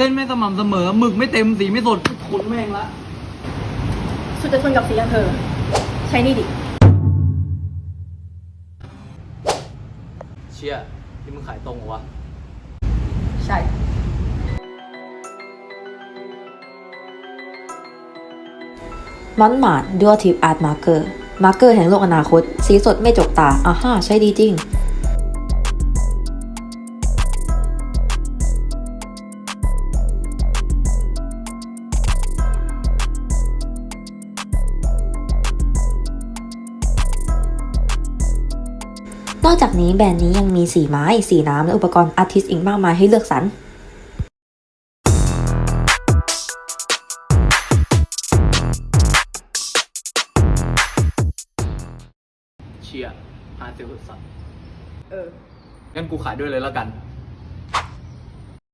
เส้นไม่สม่ำเสมอหมึกไม่เต็มสีไม่สดขนแม่งละ สุดจะทนกับสีอย่างเธอ ใช้นี่ดิ เชี่ยที่มึงขายตรงเหรอวะ ใช่ มอนมาร์ดดูอัลทิปอาร์ตมาร์เกอร์ มาร์เกอร์แห่งโลกอนาคต สีสดไม่จกตาอ่าฮ่าใช้ดีจริง นอกจากนี้แบรนด์นี้ยังมีสีไม้ สีน้ำและอุปกรณ์อาร์ติสอีกมากมายให้เลือกสรรเชี่ยหาเซลล์สัตว์เอองั้นกูขายด้วยเลยแล้วกัน